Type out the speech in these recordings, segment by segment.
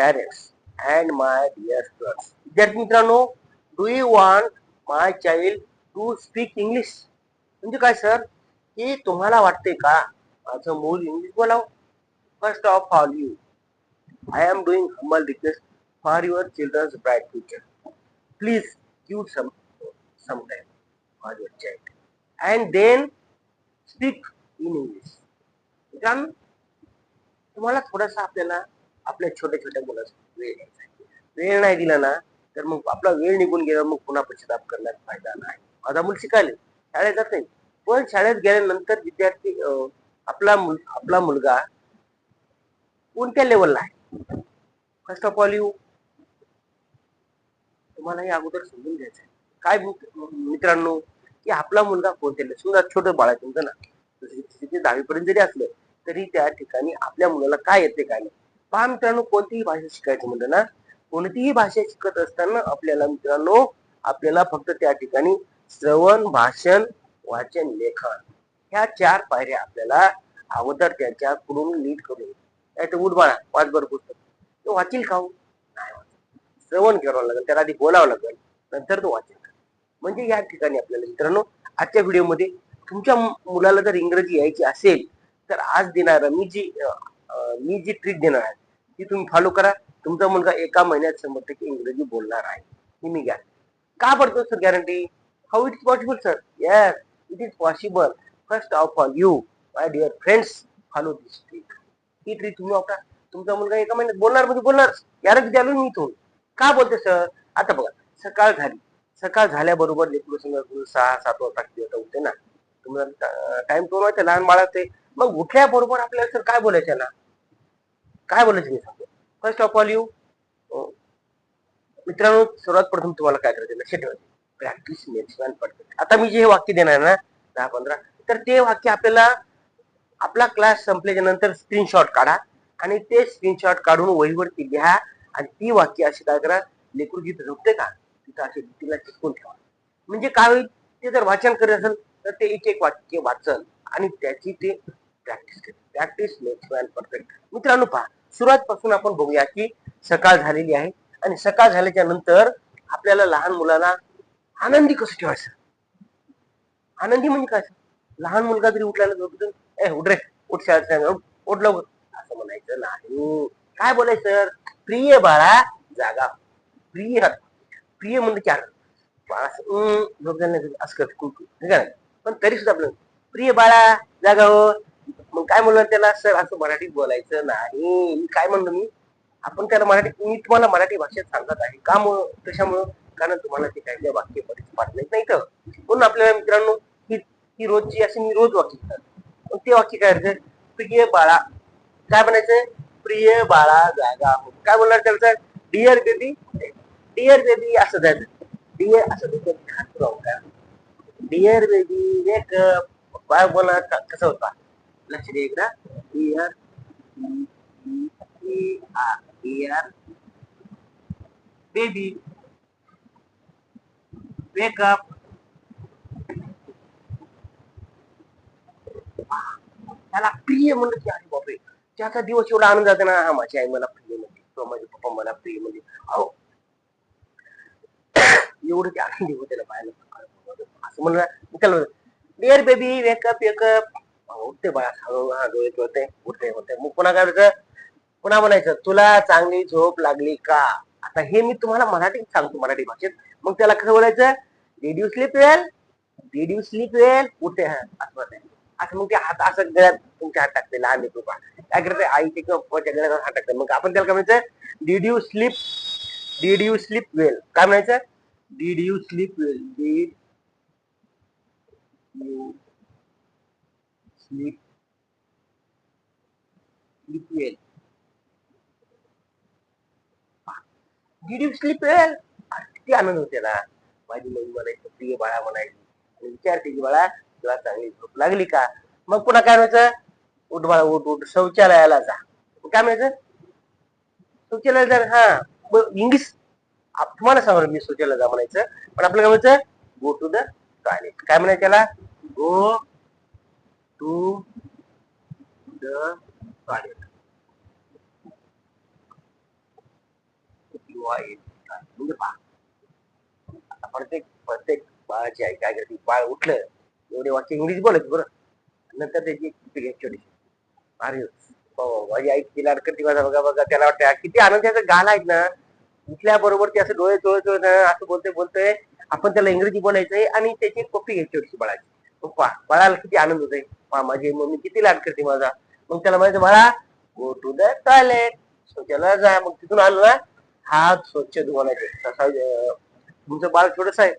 parents and my dear students. विद्यार्थी मित्रांनो do you want my child to speak English म्हणजे काय sir की तुम्हाला वाटते का माझं मूल इंग्लिश बोलावं? First of all you I am doing humble request for your childrens bright future please give some some time for your child and then speak in English मित्रांनो तुम्हाला थोडासा आपल्याला आपल्या छोट्या छोट्या मुलाचा वेळ द्यायचा वेळ नाही दिला ना तर मग आपला वेळ निघून गेला मग पुन्हा पश्चाताप करण्यात फायदा नाही. माझा मुल शिकायला शाळेत जात नाही. पण शाळेत गेल्यानंतर विद्यार्थी आपला मुल आपला मुलगा कोणत्या लेवलला आहे? फर्स्ट ऑफ ऑल यू तुम्हाला हे अगोदर समजून घ्यायचं आहे. काय मित्रांनो की आपला मुलगा कोणत्या level- समजा छोटं बाळ आहे तुमचं ना दहावीपर्यंत जरी असलं तरी त्या ठिकाणी आपल्या मुलाला काय येते काय नाही. पहा मित्रांनो कोणतीही भाषा शिकायचं म्हणलं ना कोणतीही भाषा शिकत असताना आपल्याला मित्रांनो आपल्याला फक्त त्या ठिकाणी श्रवण भाषण वाचन लेखन ह्या चार पायऱ्या आपल्याला अगोदर त्याच्याकडून नीट करून नाही तर उठ बाळा वाच पुस्तक. तो वाचील खाऊ हो? नाही श्रवण करावं लागेल त्याला आधी बोलावं लागेल नंतर तो वाचेल. म्हणजे या ठिकाणी आपल्याला मित्रांनो आजच्या व्हिडिओमध्ये तुमच्या मुलाला जर इंग्रजी यायची असेल तर आज देणार मी जी मी जी ट्रिक देणार आहे ती तुम्ही फॉलो करा. तुमचा मुलगा एका महिन्यात शंभर टक्के इंग्रजी बोलणार आहे. ही मी गॅरंटी का पडतो sir guarantee how it is possible sir yes it is possible first of all you my dear friends follow this trick he trick तुम्ही वापरा. तुमचा मुलगा एका महिन्यात बोलणार म्हणजे बोलणार. गॅरंटी द्यालो मी इथून. का बोलते सर आता बघा सकाळ झाली. सकाळ झाल्याबरोबर लेकरू समजा सहा सात वाजता किती वाजता उठते ना? तुम्हाला टाइम तो व्हायचं लहान बाळा ते मग उठल्याबरोबर आपल्याला सर काय बोलायचं ना काय बोलायचं मी सांगतो फर्स्ट ऑफ ऑल यू मित्रांनो सर्वात प्रथम तुम्हाला काय करायचं लक्ष ठेवायचं प्रॅक्टिस मेक्स मॅन परफेक्ट आता मी जे हे वाक्य देणार ना दहा पंधरा तर ते वाक्य आपल्याला आपला क्लास संपल्याच्या नंतर स्क्रीनशॉट काढा आणि ते स्क्रीनशॉट काढून वहीवरती लिहा आणि ती वाक्य अशी काय करा लेकरू जिथं झोपते का? तिथं अशी तिला चिकून ठेवा. म्हणजे काय होईल ते जर वाचन करत असेल तर ते एक एक वाक्य वाचन आणि त्याची ते प्रॅक्टिस करेल प्रॅक्टिस मेक्स मॅन परफेक्ट मित्रांनो पहा. सुरुवातपासून आपण बघूया की सकाळ झालेली आहे आणि सकाळ झाल्याच्यानंतर आपल्याला लहान मुलाला आनंदी कसं ठेवायचं? आनंदी म्हणजे काय? लहान मुलगा जरी उठल्याला ए उठ रे उठ शाळेत उठ लवकर. असं म्हणायचं नाही. काय बोलायचं सर प्रिय बाळा जागा. प्रिय प्रिय म्हणजे चार. बाळा असं, झोप झाली नाही असं ठीक आहे ना? पण तरी सुद्धा आपलं प्रिय बाळा जागा हो. आपण काय म्हणलं त्याला सर असं मराठीत बोलायचं नाही. मी काय म्हणलो मी आपण त्याला मराठी मी तुम्हाला मराठी भाषेत सांगत आहे. का मग? कशामुळं? कारण तुम्हाला ते काही वाक्य परिचित पाठवत नाही तर म्हणून हो आपल्याला मित्रांनो ही ही रोजची अशी मी रोज वाक्य शिकतात ते वाक्य काय करायचं प्रिय बाळा. काय म्हणायचं प्रिय बाळा जागा हो. काय बोलणार sir? Dear baby dear baby असं जायचं डिअर असं काय डिअर बेबी एक काय बोलणार कसा कसं होता? लक्ष दे एकदा डिअर डिअर बेबी वेक त्याला प्रिय म्हणत की अरे बापरे त्याचा दिवस एवढा आनंद जाते ना हा माझी आई मला प्रिय म्हणते किंवा माझे पप्पा मला प्रिय म्हणते. अहो एवढं ते आनंदी होते ना पाहायला असं म्हणलं त्याला डिअर बेबी वेकअप वेकअप उठते बाळा हळू हा डोळे होते उठते होते मग पुन्हा काय करायचं पुन्हा म्हणायचं तुला चांगली झोप लागली का? आता हे मी तुम्हाला मराठीत सांगतो मराठी भाषेत. मग त्याला कसं बोलायचं? Did you sleep well did you sleep well उठते हा असं म्हणायचं. असं मग ते हात असं गळ्यात तुमच्या हात टाकते लहान लेकरू पहा. काय करते? आईचे किंवा पप्पाच्या गळ्यात हात टाकते. मग आपण त्याला काय म्हणायचं? Did you sleep did you sleep well काय म्हणायचं? Did you sleep well did you sleep sleep well. Did you sleep well? किती आनंद होते ना. माझी मम्मी म्हणायची प्रिय बाळा म्हणायची आणि विचारते की बाळा तुला चांगली झोप लागली का? मग पुन्हा काय म्हणायचं? उठ बाळा उठ उठ. शौचालयाला जा. काय म्हणायचं? शौचालयाला जा. हा. इंग्लिश तुम्हाला सांगा मी शौचालयाला जा म्हणायचं. पण आपलं काय म्हणायचं? गो टू द टॉयलेट काय म्हणायचं त्याला? गो टू द टॉयलेट किंवा म्हणजे पहा. आता प्रत्येक प्रत्येक बाळाची आई काय करते? बाळ उठलं एवढे वाक्य इंग्लिश बोलत बरं. नंतर त्याची किती घ्यायची छोटी अरे हो, माझी आई किती लाड माझा बघा बघा. त्याला वाटतं किती आनंद गाल आहेत ना. उठल्याबरोबर ते असं डोळे चोळे चोळे ना असं बोलतोय बोलतोय. आपण त्याला इंग्रजी बोलायचंय आणि त्याची कॉपी घ्यायची होती बाळाची. बाळाला किती आनंद होतोय. माझी मम्मी किती लाड करते माझा. मग त्याला म्हणायचं बाळा गो टू द टॉयलेट. शौचालयाला जा. मग तिथून आलो ना हात स्वच्छ धुवायचे तसा तुमचं बाळ थोडस आहे.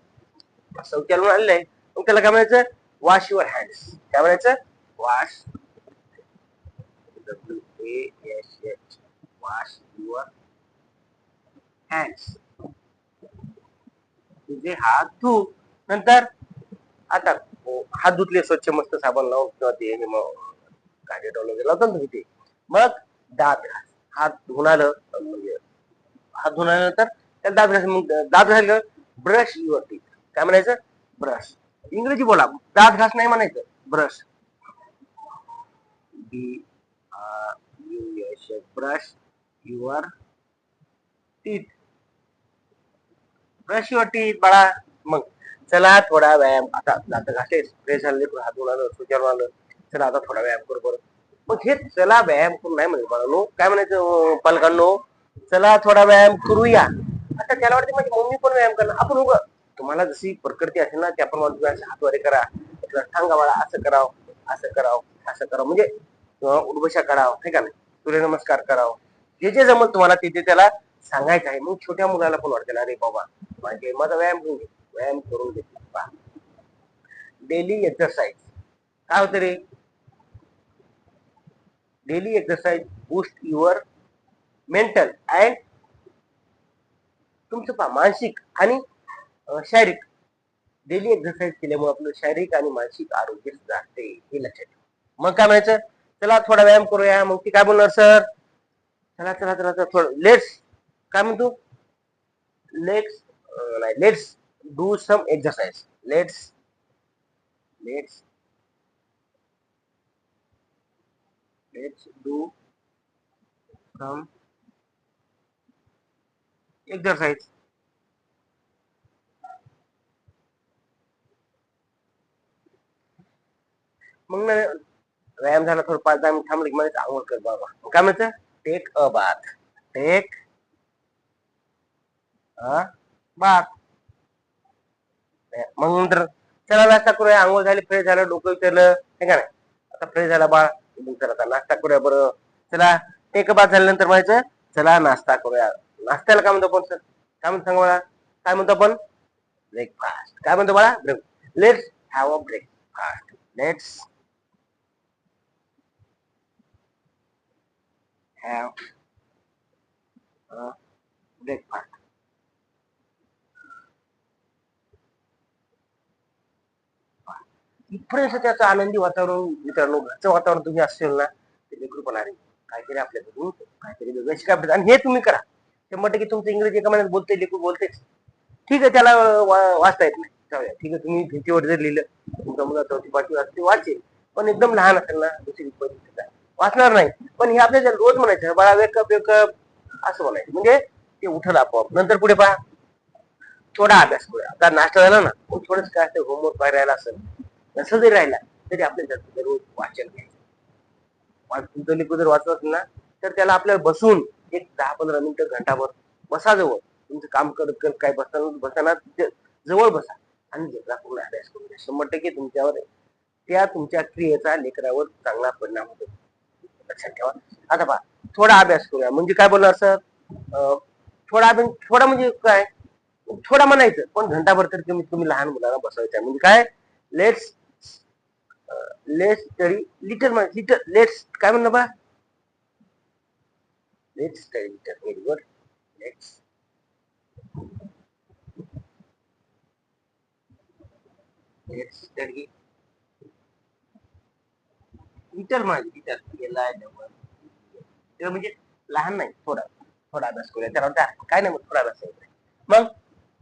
शौचालयातून आलेलं आहे मग त्याला काय म्हणायचं? वॉश युअर हँड्स काय म्हणायचं? Wash W A S H wash your hands तुझे हात धू. नंतर आता हात धुतले स्वच्छ मस्त साबण लावून किंवा ते हे मग कांदे वगैरे लावतो ना तुम्ही ते. मग दात घास. हात धुणार आलं म्हणजे हात धुणार आल्यानंतर त्याला दात घास मग दात घासलं ब्रश युअर टीथ काय म्हणायचं? ब्रश. इंग्रजी बोला दात घास नाही म्हणायचं. Brush. B U brush your teeth brush your teeth बाळा. मग चला थोडा व्यायाम. आता दात घासले फ्रेश झाले हात धुवून आलं सुचारून आलं चला आता थोडा व्यायाम करू बरं. मग हे चला व्यायाम करून नाही म्हणजे बाळांनो. काय म्हणायचं पालकांनो? चला थोडा व्यायाम करूया. आता त्याला वाटते माझी मम्मी पण व्यायाम करणार. आपण उगं तुम्हाला जशी प्रकृती असेल ना त्याप्रमाणे तुम्ही असे हातवारे करा. सांगा बाळा असं कराव असं कराव असं करावं. म्हणजे उर्वशा उडबशा करावं हे का नाही? सूर्यनमस्कार करावं. जे जे जमल तुम्हाला ते त्याला सांगायचं आहे. मग छोट्या मुलाला पण वाटते अरे बाबा माझे माझा व्यायाम होऊन घे. व्यायाम करून घे डेली एक्सरसाइज काय होतं रे? Daily exercise boost your mental and तुमचं पहा मानसिक आणि शारीरिक. डेली एक्सरसाइज केल्यामुळे आपलं शारीरिक आणि मानसिक आरोग्य सुधारते हे लक्षात ठेवा. मग काय म्हणायचं? चला थोडा व्यायाम करूया. मग ती काय बोलणार सर? चला चला चला चला थोडं. लेट्स काय म्हणतो? लेट्स नाही let's do some exercise let's let's let's do some exercise. मग ना व्यायाम झाला थोडं पाच दहा मिनिट थांबले की मला आंघोळ कर बाबा. काय म्हणतं take a bath take a bath मग नंतर चला नाश्ता करूया. आंघोळ झाली फ्रेश झालं डोकं विचारलं हे का नाही? आता फ्रेश झाला बाळ. मग चला आता नाश्ता करूया बरं. चला टेक बाद झाल्यानंतर म्हणायचं चला नाश्ता करूया. नाश्त्याला काय म्हणतो आपण सर? काय म्हणतो सांगा मला काय म्हणतो आपण? ब्रेकफास्ट काय म्हणतो बाळा? Break let's have a breakfast let's have breakfast इथपर्यंत त्याचं आनंदी वातावरण मित्रांनो घरचं वातावरण तुम्ही असेल ना ते लेकरू पण आहे. काहीतरी आपल्या बघून काहीतरी वेगळं शिकायला आणि हे तुम्ही करा. शंभर टक्के तुमचं इंग्रजी एका महिन्यात बोलते लेकरू बोलतेच ठीक आहे त्याला वाचता येत नाही. जाऊया. ठीक आहे तुम्ही भिंतीवर जर लिहिलं तुमचा मुला चौथी पाचवी वाचते वाचेल. पण एकदम लहान असेल ना दुसरी पहिली वाचणार नाही. पण हे आपल्याला रोज म्हणायचं बाळा वेकअप वेकअप असं म्हणायचं. म्हणजे ते उठल आपोआप. नंतर पुढे पहा. थोडा अभ्यास करूया. आता नाश्ता झाला ना थोडंच काय असतं होमवर्क करायला असेल. नसं जरी राहिला तरी आपल्या रोज वाचन घ्यायचं. वाच- तुमचं लिखू जर वाचत असेल ना तर त्याला आपल्याला बसून एक दहा पंधरा मिनिटं घंटाभर बसा जवळ तुमचं काम करत करत काय बसताना बसताना जवळ बसा. आणि लेकरा पूर्ण अभ्यास करून द्या शंभर टक्के तुमच्यावर त्या तुमच्या क्रियेचा लेकरावर चांगला परिणाम होतो. लक्षात ठेवा. आता पहा थोडा अभ्यास करूया. म्हणजे काय बोलणार सर? थोडा अभ्यास थोडा म्हणजे काय? थोडा म्हणायचं पण घंटाभर तर तुम्ही तुम्ही लहान मुलांना बसवायचं आहे. म्हणजे काय? Let's let's study little little let's काय म्हणलं बा? Let's study little very good let's let's study little माझी लिटल गेला ते म्हणजे लहान नाही थोडा थोडा अभ्यास करूया. त्याला काय नाही मग थोडा अभ्यास मग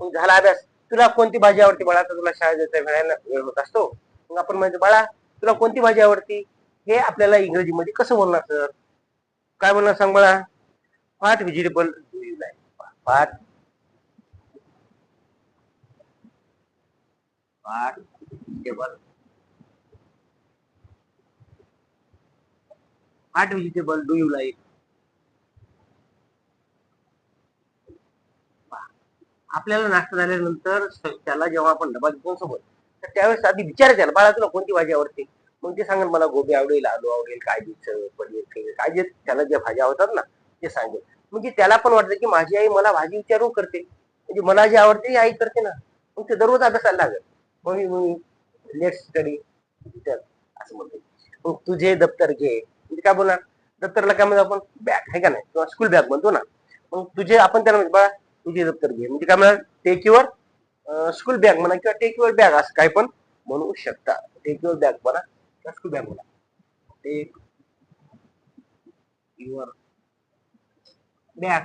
मग झाला अभ्यास. तुला कोणती भाजी आवडते बाळा? तर तुला शाळेत जायचा वेळ होत असतो. मग आपण म्हणजे बाळा तुला कोणती भाजी आवडती? हे आपल्याला इंग्रजीमध्ये कसं बोलणार सर काय बोलणार सांग मला? What vegetable do you like what what table what vegetable do you like आपल्याला नाश्ता झाल्यानंतर त्याला जेव्हा आपण डबा देतो सोबत त्यावेळेस आधी विचार त्याला बाळा तुला कोणती भाजी आवडते? मग ते सांगेल मला गोबी आवडेल आलू आवडेल काळजीचं पनीर खाईल काय जे त्याला ज्या भाज्या आवडतात ना ते सांगेल. म्हणजे त्याला पण वाटतं की माझी आई मला भाजी विचारून करते. म्हणजे मला जे आवडते ती आई करते ना. मग ते दररोज अभ्यासाला लागेल. मग मी- मग लेट स्टडी असं म्हणते. मग तुझे दप्तर घे. म्हणजे काय बोलणार? दप्तरला काय म्हणतो आपण? बॅग आहे का नाही? किंवा स्कूल बॅग म्हणतो ना. मग तुझे आपण त्याला म्हणजे बाळा तुझे दप्तर घे. म्हणजे काय म्हणणार टेक युअर स्कूल बॅग म्हणा किंवा टेक बॅग असं काय पण म्हणू शकता. टेक युअर बॅग म्हणा किंवा स्कूल बॅग म्हणा. टेक युअर बॅग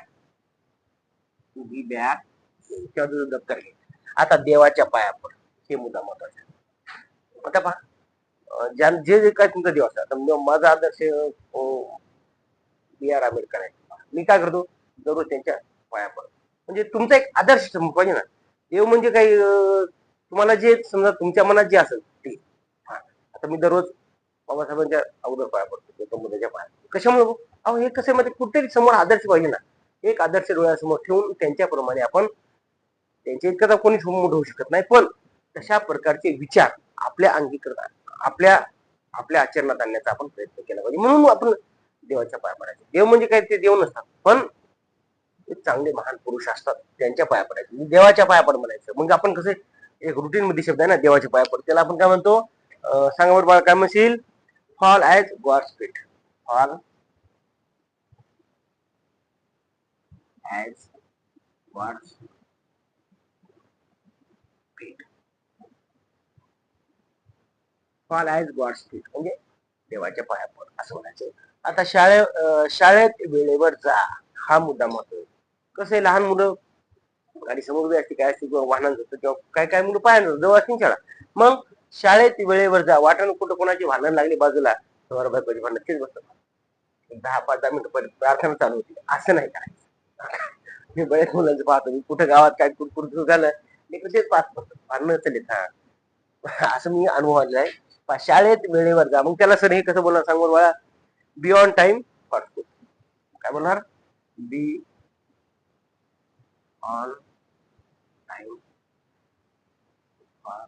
उभी बॅग किंवा तुझं दप्तर घे. आता देवाच्या पाया पड. हे मुद्दा महत्त्वाचा आता पहा ज्या जे जे काय तुमचा देव असतात आता माझा आदर्श बी आर आंबेडकर आहे. मी काय करतो? दररोज त्यांच्या पाया पडतो. म्हणजे तुमचा एक आदर्श पाहिजे ना देव म्हणजे काही तुम्हाला जे समजा तुमच्या मनात जे असेल ते. हा. आता मी दररोज बाबासाहेबांच्या अगोदर पाया पडतो गौतम पाया कशामुळे अहो हे कसं मध्ये कुठेतरी समोर आदर्श पाहिजे ना. एक आदर्श डोळ्यासमोर ठेवून त्यांच्याप्रमाणे आपण त्यांच्या इतकं तर कोणीच मोठं होऊ शकत नाही पण तशा प्रकारचे विचार आपल्या अंगीकृत आपल्या आपल्या आचरणात आणण्याचा आपण प्रयत्न केला पाहिजे. म्हणून आपण देवाच्या पाया पडायचे. देव म्हणजे काय? ते देव नसतात. पण एक चांगले महान पुरुष असतात त्यांच्या पाया पडायचे. म्हणजे देवाच्या पाया पड म्हणायचं. मग आपण कसं एक रुटीन मध्ये शब्द आहे ना देवाच्या पाया पड त्याला आपण काय म्हणतो? सांगा बरं बाळा काय म्हणशील? Fall as God spit fall as God spit fall as God spit म्हणजे देवाच्या पाया पड असं म्हणायचं. आता शाळे शाळेत वेळेवर जा. हा मुद्दा महत्त्वाचा कसं आहे लहान मुलं गाडी समोर बी असते काय असते किंवा वाहनात जातं किंवा काय काय मुलं पायानं जवळ असतील शाळा. मग शाळेत वेळेवर जा वाटण कुठं कोणाची भांडण लागली बाजूला सवार बायकोची भांडण तेच बसतात. दहा पाच दहा मिनिटं पहिले प्रार्थना चालू होती. असं नाही काय मी बरेच मुलांचं पाहतो मी कुठं गावात काय कुठं झालं मी तेच पाहत करतो भांडणं चलित हा. असं मी अनुभवलेलं आहे. शाळेत वेळेवर जा. मग त्याला सर हे कसं बोलणार? सांगून बरं बाळा बी टाइम फॉर काय बोलणार? बी all time for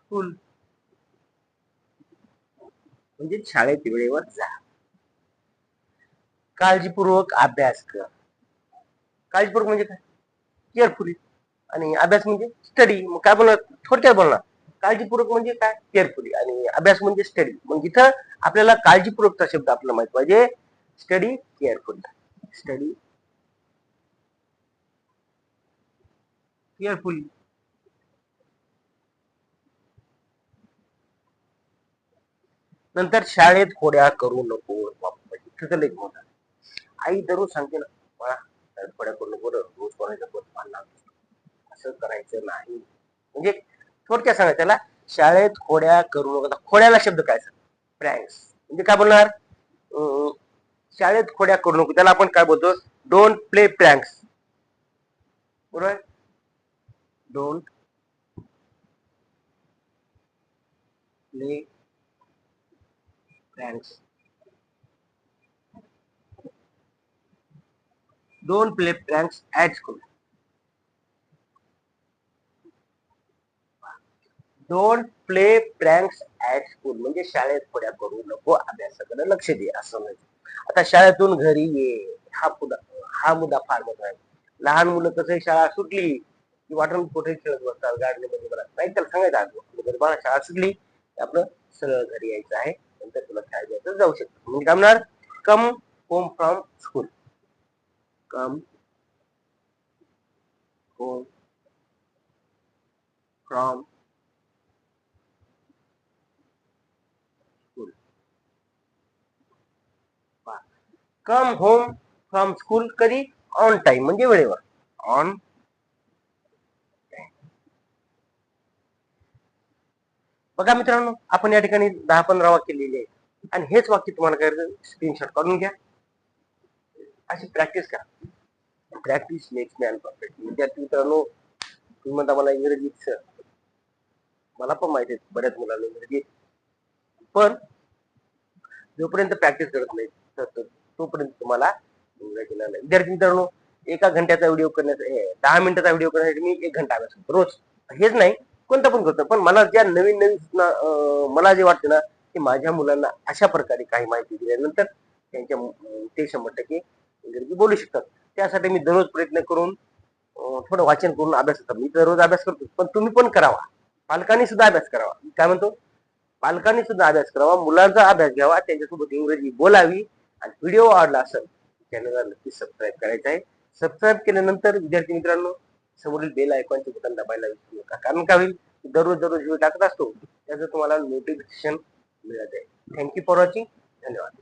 school. म्हणजे शाळेत वेळेवर जा. काळजीपूर्वक अभ्यास कर. काळजीपूर्वक म्हणजे काय? केअरफुली आणि अभ्यास म्हणजे स्टडी मग काय बोलणार? थोडक्यात बोलणार. काळजीपूर्वक म्हणजे काय? केअरफुली आणि अभ्यास म्हणजे स्टडी मग इथं आपल्याला काळजीपूर्वकचा शब्द आपल्याला माहीत पाहिजे. Study careful study carefully. नंतर शाळेत खोड्या करू नको. बापा, इथं लई मोठा. आई दररोज सांगते ना बाळा खोड्या करू नको रोज कोणाच्या पोट पाळणार असं करायचं नाही. म्हणजे थोडक्यात सांगा त्याला शाळेत खोड्या करू नको. खोड्याला शब्द काय प्रँक्स म्हणजे काय बोलणार? अं, शाळेत खोड्या करू नको. त्याला आपण काय बोलतो? डोंट प्ले प्रँक्स बरोबर? Don't play pranks don't play pranks at school don't play pranks at school म्हणजे शाळेत खोड्या करू नको अभ्यासाकडे लक्ष दे असं म्हणजे आता शाळेतून घरी ये हा मुद्दा हा मुद्दा फार मोठा आहे लहान मुलं कसं शाळा सुटली की वाटून कुठे खेळत बसतात गाडीमध्ये मला नाही त्याला सांगायचं आधी जर बाळा शाळा सुटली आपलं सरळ घरी यायचं आहे नंतर तुला खेळायला जायचं जाऊ शकतो म्हणजे काय म्हणणार come home from school come home from come home from school कधी? ऑन टाइम म्हणजे वेळेवर. ऑन बघा मित्रांनो आपण या ठिकाणी दहा पंधरा वाक्य लिहिली आहे आणि हेच वाक्य तुम्हाला काय स्क्रीनशॉट काढून घ्या. अशी प्रॅक्टिस करा. प्रॅक्टिस मेक्स मॅन परफेक्ट विद्यार्थी मित्रांनो तुम्ही म्हणता मला इंग्रजीत सर मला पण माहिती आहे बऱ्याच मुलांना इंग्रजी पण जोपर्यंत प्रॅक्टिस करत नाही तर तोपर्यंत तुम्हाला इंग्रजी नाही विद्यार्थी मित्रांनो एका घंट्याचा व्हिडिओ करण्याचा दहा मिनिटाचा व्हिडिओ करण्यासाठी मी एक घंटा अभ्यास करतो रोज. हेच नाही कोणता पण करतो. पण मला ज्या नवीन नवीन सूचना मला जे वाटते ना की माझ्या मुलांना अशा प्रकारे काही माहिती दिल्यानंतर त्यांच्या ते शंभर टक्के इंग्रजी बोलू शकतात. त्यासाठी मी दररोज प्रयत्न करून थोडं वाचन करून अभ्यास करतो. मी दररोज अभ्यास करतो पण तुम्ही पण करावा. पालकांनी सुद्धा अभ्यास करावा. मी काय म्हणतो? पालकांनी सुद्धा अभ्यास करावा मुलांचा अभ्यास घ्यावा त्यांच्यासोबत इंग्रजी बोलावी आणि व्हिडिओ आवडला असेल चॅनलला नक्की सबस्क्राईब करायचं आहे. सबस्क्राईब केल्यानंतर विद्यार्थी मित्रांनो समोरील बेल आयकॉनचे बटन दाबायला विसरू नका. कारण काय होईल? दररोज दररोज व्हिडिओ टाकत असतो. त्याचं तुम्हाला नोटिफिकेशन मिळत आहे. थँक्यू फॉर वॉचिंग धन्यवाद.